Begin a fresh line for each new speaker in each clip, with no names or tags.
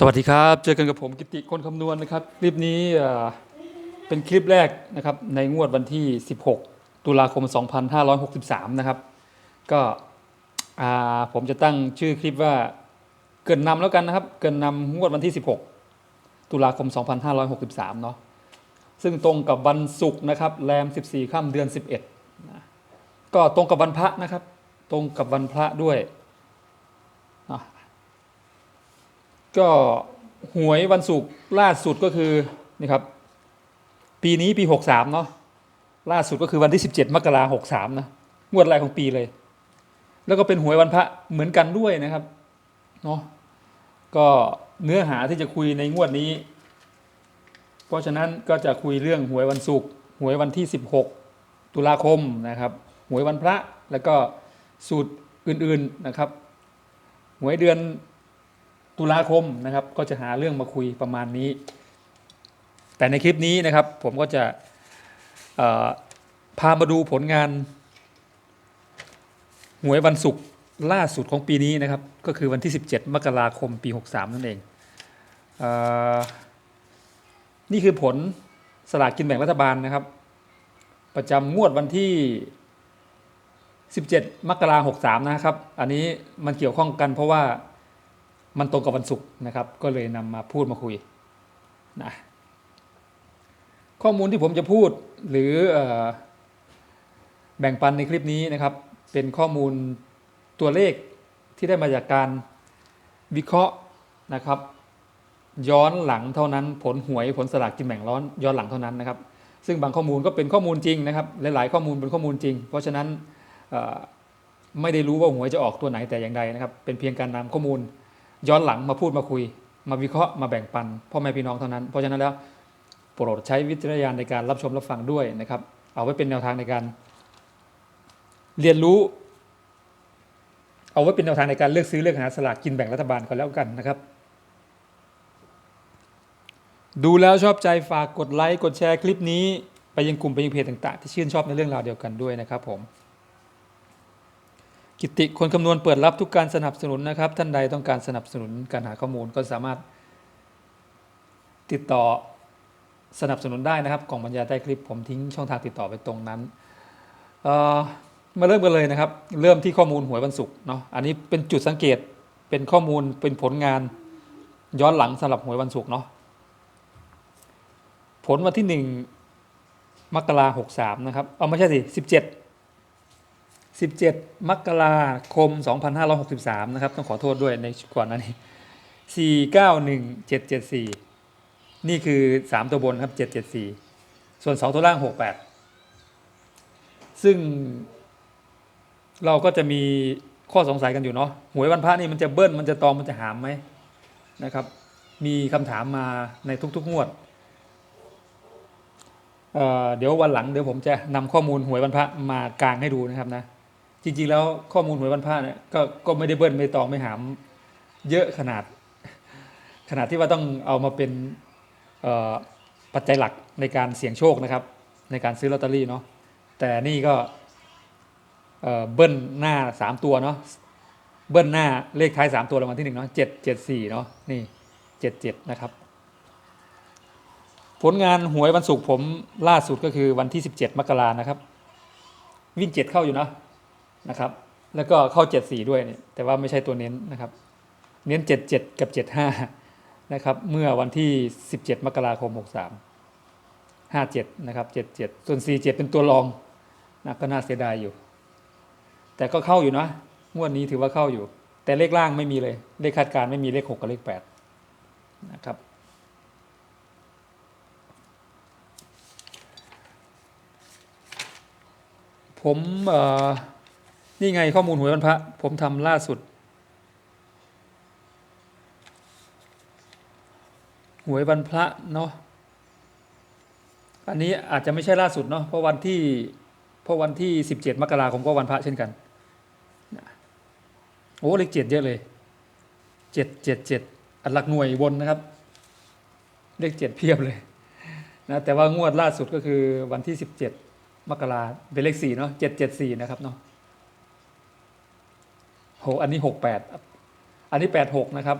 สวัสดีครับเจอกันกับผมกิติคนคำนวณนะครับ คลิปนี้เป็นคลิปแรกนะครับในงวดวันที่ 16 ตุลาคม 2563 นะครับ ก็ผมจะตั้งชื่อคลิปว่าเกินนำแล้วกันนะครับ เกินนำงวดวันที่ 16 ตุลาคม 2563 เนาะซึ่งตรงกับวันศุกร์นะครับแรม 14 ค่ำเดือน 11นะก็ตรงกับวันพระนะครับ ตรงกับวันพระด้วยเนาะ ก็หวยวันศุกร์ล่าสุดก็คือนี่ครับ ปีนี้ปี63เนาะล่าสุดก็คือวันที่17มกราคม63นะงวดแรกของปีเลย แล้วก็เป็นหวยวันพระเหมือนกันด้วยนะครับเนาะก็เนื้อหาที่จะคุยในงวดนี้ เพราะฉะนั้นก็จะคุยเรื่องหวยวันศุกร์หวยวันที่ 16 ตุลาคมนะครับ หวยวันพระแล้วก็สูตรอื่นๆนะครับ หวยเดือน ตุลาคมนะครับ ก็จะหาเรื่องมาคุยประมาณนี้ แต่ในคลิปนี้นะครับ ผมก็จะพามาดูผลงานหวยวันศุกร์ล่าสุดของปีนี้นะครับ ก็คือวันที่ 17 มกราคมปี 63 นั่นเองเออนี่คือผลสลากกินแบ่งรัฐบาลนะครับ ประจำงวดวันที่ 17 มกราคม63 นะครับ อันนี้มันเกี่ยวข้องกันเพราะว่า มันตรงกับวันศุกร์นะครับ ก็เลยนำมาพูดมาคุยนะข้อมูลที่ผมจะพูดหรืออแบ่งปันในคลิปนี้นะครับ เป็นข้อมูลตัวเลขที่ได้มาจากการวิเคราะห์นะครับ ย้อนหลังเท่านั้น ผลหวยผลสลากกินแบ่งร้อนย้อนหลังเท่านั้นนะครับ ซึ่งบางข้อมูลก็เป็นข้อมูลจริงนะครับ หลาย ๆ ข้อมูลเป็นข้อมูลจริง เพราะฉะนั้นไม่ได้รู้ว่าหวยจะออกตัวไหนแต่อย่างใดนะครับ เป็นเพียงการนำข้อมูล ย้อนหลังมาพูดมาคุย มาวิเคราะห์มาแบ่งปันพ่อแม่พี่น้องเท่านั้น เพราะฉะนั้นแล้วโปรดใช้วิจารณญาณในการรับชมรับฟังด้วยนะครับ เอาไว้เป็นแนวทางในการ เรียนรู้ เอาไว้เป็นแนวทางในการเลือกซื้อเลือกหาสลากกินแบ่งรัฐบาลก็แล้วกันนะครับ ดูแล้วชอบใจฝากกดไลค์กดแชร์คลิปนี้ไปยังกลุ่มไปยังเพจต่างๆ ที่ชื่นชอบในเรื่องราวเดียวกันด้วยนะครับผม กิติคนคำนวณเปิดรับทุกการสนับสนุนนะครับ ท่านใดต้องการสนับสนุนการหาข้อมูลก็สามารถติดต่อสนับสนุนได้นะครับกล่องบรรยายใต้คลิปผมทิ้งช่องทางติดต่อไปตรงนั้นมาเริ่มกันเลยนะครับ เริ่มที่ข้อมูลหวยวันศุกร์เนาะอันนี้เป็นจุดสังเกตเป็นข้อมูลเป็นผลงานย้อนหลังสำหรับหวยวันศุกร์เนาะผลวันที่หนึ่งมกราหกสามนะครับเอาไม่ใช่สิสิบเจ็ด 17 มกราคม 2563 นะครับ ต้องขอโทษด้วยในก่อนนั้นนี้491774 นี่คือ 3 ตัวบนครับ 774 ส่วน 2 ตัวล่าง 68 ซึ่งเราก็จะมีข้อสงสัยกันอยู่เนาะหวยวันพระนี่มันจะเบิ้ลมันจะตองมันจะหามไหมนะครับ มีคำถามมาในทุก ๆ งวดเเดี๋ยววันหลังเดี๋ยวผมจะนำข้อมูลหวยวันพระมากางให้ดูนะครับนะ จริง ๆ แล้วข้อมูลหวยวันพระเนี่ยก็ก็ไม่ได้เบิ้ลไม่ตองไม่หาม เยอะขนาด ขนาดที่ว่าต้องเอามาเป็นปัจจัยหลักในการเสี่ยงโชคนะครับ ในการซื้อลอตเตอรี่เนาะแต่นี่ก็เบิ้ลหน้าสามตัวเนาะเบิ้ลหน้าเลขท้ายสามตัวรางวัลที่หนึ่งเนาะเจ็ดเจ็ดสี่เนาะนี่เจ็ดเจ็ดนะครับ ผลงานหวยวันศุกร์ผมล่าสุดก็คือวันที่ 17 มกรานะครับ วิ่ง7เข้าอยู่เนาะ นะครับ แล้วก็เข้า 74 ด้วยเนี่ยแต่ว่าไม่ใช่ตัวเน้นนะครับ เน้น 77 กับ 75 นะครับ เมื่อวันที่ 17 มกราคม 63 57 นะครับ 77 ส่วน 47 เป็นตัวรองนะก็น่าเสียดายอยู่ แต่ก็เข้าอยู่นะงวดนี้ถือว่าเข้าอยู่ แต่เลขล่างไม่มีเลย เลขคาดการไม่มีเลข 6 กับเลข 8 นะครับผมเอ่อ นี่ไงข้อมูลหวยวันพระ ผมทำล่าสุด หวยวันพระเนาะอันนี้อาจจะไม่ใช่ล่าสุดเนาะเพราะวันที่เพราะวันที่สิบเจ็ดมกราคมก็วันพระเช่นกันโอ้เลขเจ็ดเยอะเลยเจ็ดเจ็ดเจ็ดอันหลักหน่วยวนนะครับ เลขเจ็ดเพียบเลยนะแต่ว่างวดล่าสุดก็คือวันที่สิบเจ็ดมกราเป็นเลขสี่เนาะเจ็ดเจ็ดสี่นะครับเนาะ โหอันนี้หกแปดอันนี้แปดหกนะครับ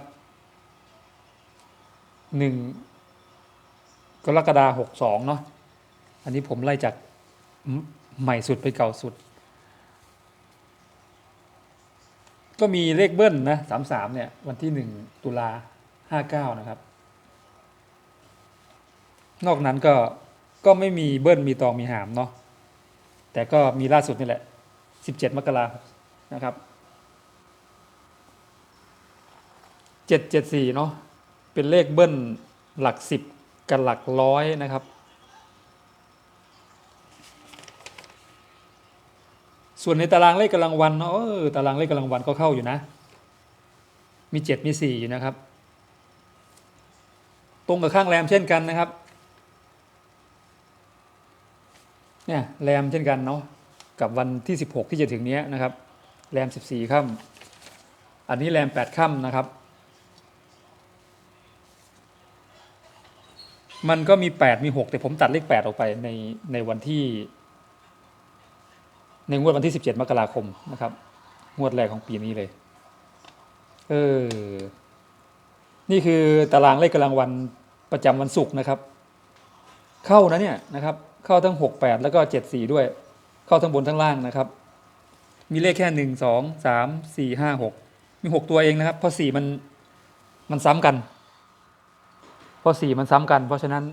หนึ่งกรกฎาหกสองเนาะอันนี้ผมไล่จากใหม่สุดไปเก่าสุด ก็มีเลขเบิ้ลนะสามสามเนี่ยวันที่หนึ่งตุลาห้าเก้านะครับ นอกนั้นก็ก็ไม่มีเบิ้ลมีตองมีหามเนาะแต่ก็มีล่าสุดนี่แหละสิบเจ็ดมกรานะครับ เจ็ดเจ็ดสี่เนาะเป็นเลขเบิ้ลหลักสิบกับหลักร้อยนะครับ ส่วนในตารางเลขกำลังวันเนาะเออตารางเลขกำลังวันก็เข้าอยู่นะ มีเจ็ดมีสี่อยู่นะครับ ตรงกับข้างแรมเช่นกันนะครับเนี่ยแรมเช่นกันเนาะกับวันที่ 16 ที่จะถึงเนี้ยนะครับ แรม 14ค่ำอันนี้แรม 8ค่ำนะครับ มันก็มี 8 มี 6 แต่ผมตัดเลข 8 ออกไปในในวันที่ ในงวดวันที่ 17 มกราคมนะครับ งวดแรกของปีนี้เลย เออ นี่คือตารางเลขกำลังวันประจำวันศุกร์นะครับ เข้านะเนี่ยนะครับ เข้าทั้ง 6 8 แล้วก็ 7 4 ด้วย เข้าทั้งบนทั้งล่างนะครับ มีเลขแค่หนึ่งสองสามสี่ห้าหกมีหกตัวเองนะครับ เพราะสี่มันมันซ้ำกัน เพราะสี่มันซ้ำกัน เพราะฉะนั้น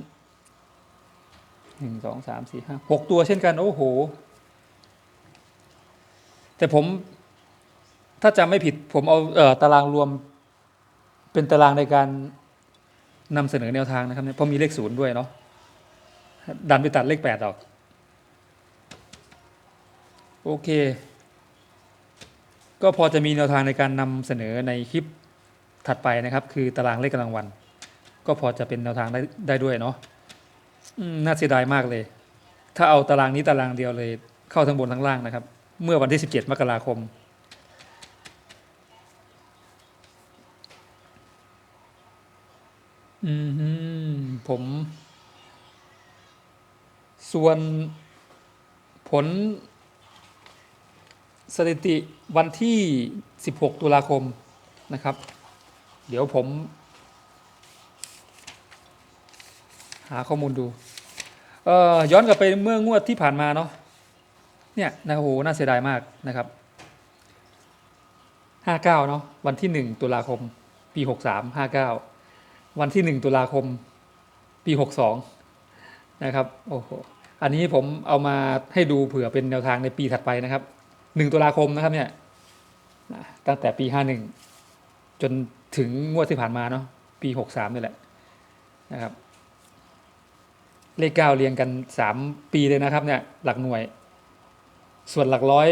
หนึ่งสองสามสี่ห้าหกตัวเช่นกัน โอ้โห แต่ผมถ้าจำไม่ผิดผมเอาเออตารางรวม เป็นตารางในการนำเสนอแนวทางนะครับเนี่ยเพราะมีเลขศูนย์ด้วยเนาะดันไปตัดเลขแปดออก โอเค ก็พอจะมีแนวทางในการนำเสนอในคลิปถัดไปนะครับ คือตารางเลขกำลังวัน ก็พอจะเป็นแนวทางได้ได้ด้วยเนาะน่าเสียดายมากเลย ถ้าเอาตารางนี้ตารางเดียวเลย เข้าทั้งบนทั้งล่างนะครับ เมื่อวันที่ 17 มกราคม อืมผม ส่วนผล สถิติวันที่ 16 ตุลาคมนะครับ เดี๋ยวผม หาข้อมูลดูเอ่อย้อนกลับไปเมื่องวดที่ผ่านมาเนาะเนี่ยนะโอ้โหน่าเสียดายมากนะครับ59เนาะวันที่1ตุลาคม ปี63 59วันที่1ตุลาคม ปี62นะครับโอ้โหอันนี้ผมเอามาให้ดูเผื่อเป็นแนวทางในปีถัดไปนะครับหนึ่งตุลาคมนะครับเนี่ยตั้งแต่ปีห้าหนึ่งจนถึงงวดที่ผ่านมาเนาะปีหกสามนี่แหละนะครับ เลขเก้าเรียงกันสามปีเลยนะครับเนี่ยหลักหน่วย ส่วนหลักร้อย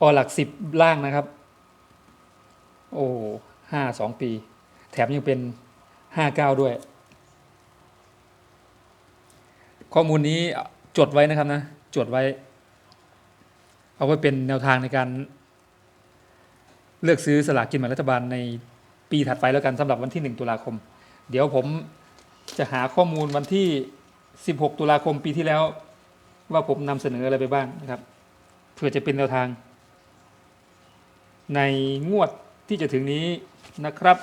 ออหลักสิบล่างนะครับ โอ้ห้าสองปี แถมยังเป็นห้าเก้าด้วย ข้อมูลนี้จดไว้นะครับนะ จดไว้ เอาไว้เป็นแนวทางในการเลือกซื้อสลากกินแบ่งรัฐบาลในปีถัดไปแล้วกันสำหรับวันที่ 1 ตุลาคม เดี๋ยวผมจะหาข้อมูลวันที่ 16 ตุลาคมปีที่แล้ว ว่าผมนำเสนออะไรไปบ้างนะครับเพื่อจะเป็นแนวทาง ในงวดที่จะถึงนี้นะครับ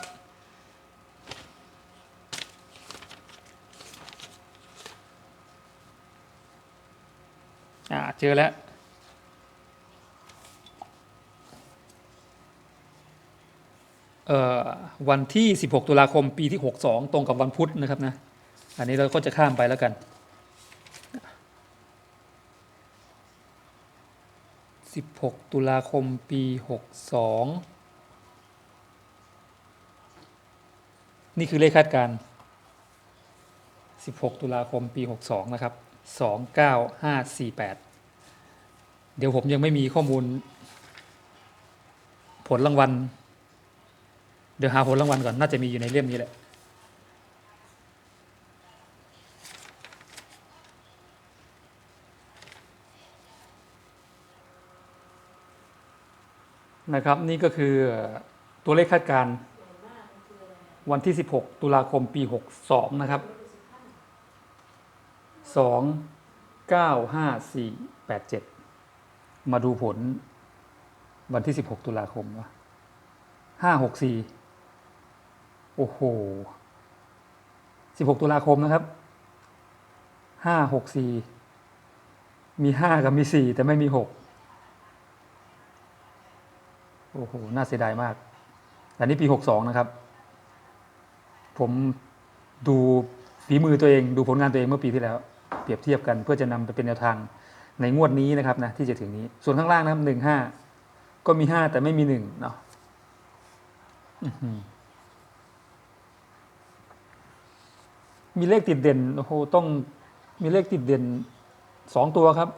อ่าเจอแล้วเอ่อวันที่ 16 ตุลาคม ปีที่ 62 ตรงกับวันพุธนะครับนะ อันนี้เราก็จะข้ามไปแล้วกัน 16 ตุลาคมปี 62 นี่คือเลขคาดการณ์16 ตุลาคมปี 62 นะครับ 29548 เดี๋ยวผมยังไม่มีข้อมูล ผลรางวัล เดี๋ยวหาผลรางวัลก่อน น่าจะมีอยู่ในเล่มนี้แหละ นะครับ นี่ก็คือตัวเลขคาดการณ์วันที่ 16 ตุลาคมปี 62 นะครับ 2 9 5 4 8 7 มาดูผลวันที่ 16 ตุลาคมวะ5 6 4 โอ้โห 16 ตุลาคมนะครับ 564 มี 5 กับมี 4 แต่ไม่มี 6 โอ้โห น่าเสียดายมาก อันนี้ปี 62 นะครับ ผมดูฝีมือตัวเอง ดูผลงานตัวเองเมื่อปีที่แล้ว เปรียบเทียบกันเพื่อจะนำไปเป็นแนวทางในงวดนี้นะครับนะที่จะถึงนี้ ส่วนข้างล่างนะครับหนึ่งห้าก็มีห้าแต่ไม่มีหนึ่งเนาะมีเลขติดเด่นโอ้โหต้องมีเลขติดเด่นสองตัวครับ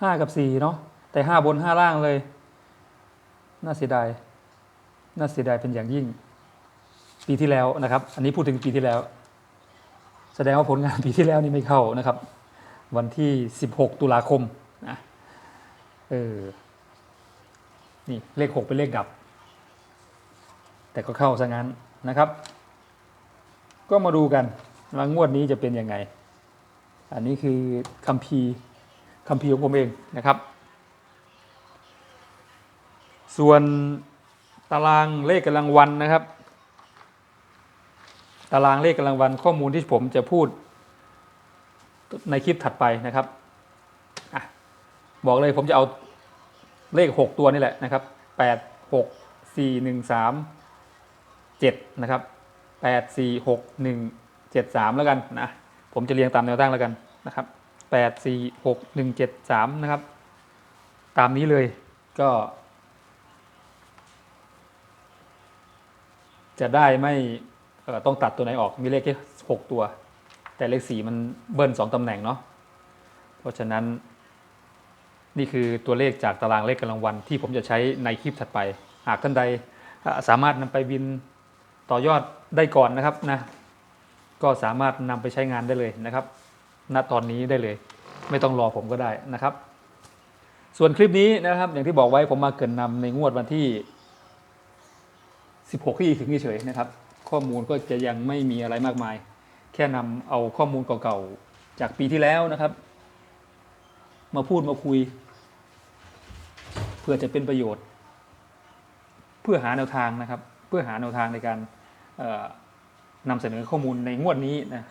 ห้ากับสี่เนาะแต่ห้าบนห้าล่างเลย น่าเสียดาย น่าเสียดายเป็นอย่างยิ่ง ปีที่แล้วนะครับ อันนี้พูดถึงปีที่แล้ว แสดงว่าผลงานปีที่แล้วนี่ไม่เข้านะครับ วันที่ 16 ตุลาคมนะเออนี่เลข 6 เป็นเลขดับ แต่ก็เข้าซะงั้นนะครับ ก็มาดูกันว่างวดนี้จะเป็นยังไง อันนี้คือคัมภีร์คัมภีร์ของผมเองนะครับ ส่วนตารางเลขกำลังวันนะครับ ตารางเลขกำลังวันข้อมูลที่ผมจะพูดในคลิปถัดไปนะครับอบอกเลยผมจะเอาเลข 6 ตัวนี่แหละนะครับ 8 6 4 1 3 7 นะครับ 8 4 6 1 7 3 แล้วกันนะผมจะเรียงตามแนวตั้งแล้วกันนะครับ8 4 6 1 7 3 นะครับ ตามนี้เลยก็ จะได้ไม่ต้องตัดตัวไหนออกมีเลขแค่หกตัว แต่เลขสี่มันเบิ้ลสองตำแหน่งเนาะเพราะฉะนั้น นี่คือตัวเลขจากตารางเลขกำลังวัน ที่ผมจะใช้ในคลิปถัดไป หากท่านใดสามารถนำไปบินต่อยอดได้ก่อนนะครับนะก็สามารถนำไปใช้งานได้เลยนะครับ ณตอนนี้ได้เลย ไม่ต้องรอผมก็ได้นะครับ ส่วนคลิปนี้นะครับอย่างที่บอกไว้ผมมาเกินนำในงวดวันที่ 16 ที่ถึงเฉยๆนะครับ ข้อมูลก็จะยังไม่มีอะไรมากมาย แค่นำเอาข้อมูลเก่าๆ จากปีที่แล้วนะครับ มาพูดมาคุย เพื่อจะเป็นประโยชน์ เพื่อหาแนวทางนะครับ เพื่อหาแนวทางในการนำเสนอข้อมูลในงวดนี้นะ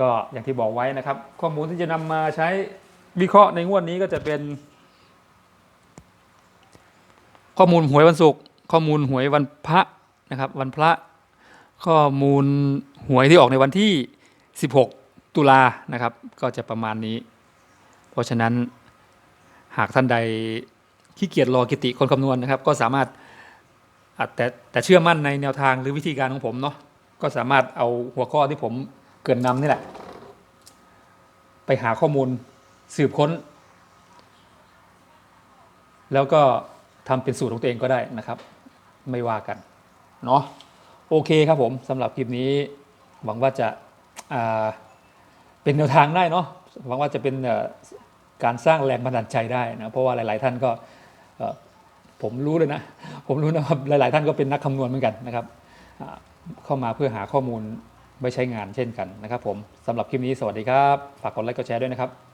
ก็อย่างที่บอกไว้นะครับ ข้อมูลที่จะนำมาใช้วิเคราะห์ในงวดนี้ก็จะเป็น ข้อมูลหวยวันศุกร์ ข้อมูลหวยวันพระนะครับวันพระข้อมูลหวยที่ออกในวันที่ 16 ตุลานะครับ ก็จะประมาณนี้ เพราะฉะนั้นหากท่านใดขี้เกียจรอกิติคนคำนวณนะครับ ก็สามารถอะแต่แต่เชื่อมั่นในแนวทางหรือวิธีการของผมเนาะก็สามารถเอาหัวข้อที่ผมเกินนำนี่แหละ ไปหาข้อมูลสืบค้น แล้วก็ ทำเป็นสูตรของตัวเองก็ได้นะครับ ไม่ว่ากันเนาะโอเคครับผมสำหรับคลิปนี้หวังว่าจะาเป็นแนวทางได้เนาะหวังว่าจะเป็นการสร้างแรงบันดาลใจได้นะเพราะว่าหลาย ๆ ท่านก็ผมรู้เลยนะ ผมรู้นะครับหลาย ๆ ท่านก็เป็นนักคำนวณเหมือนกันนะครับเข้ามาเพื่อหาข้อมูลไว้ใช้งานเช่นกันนะครับผมสำหรับคลิปนี้สวัสดีครับ ฝากกดไลค์กดแชร์ด้วยนะครับ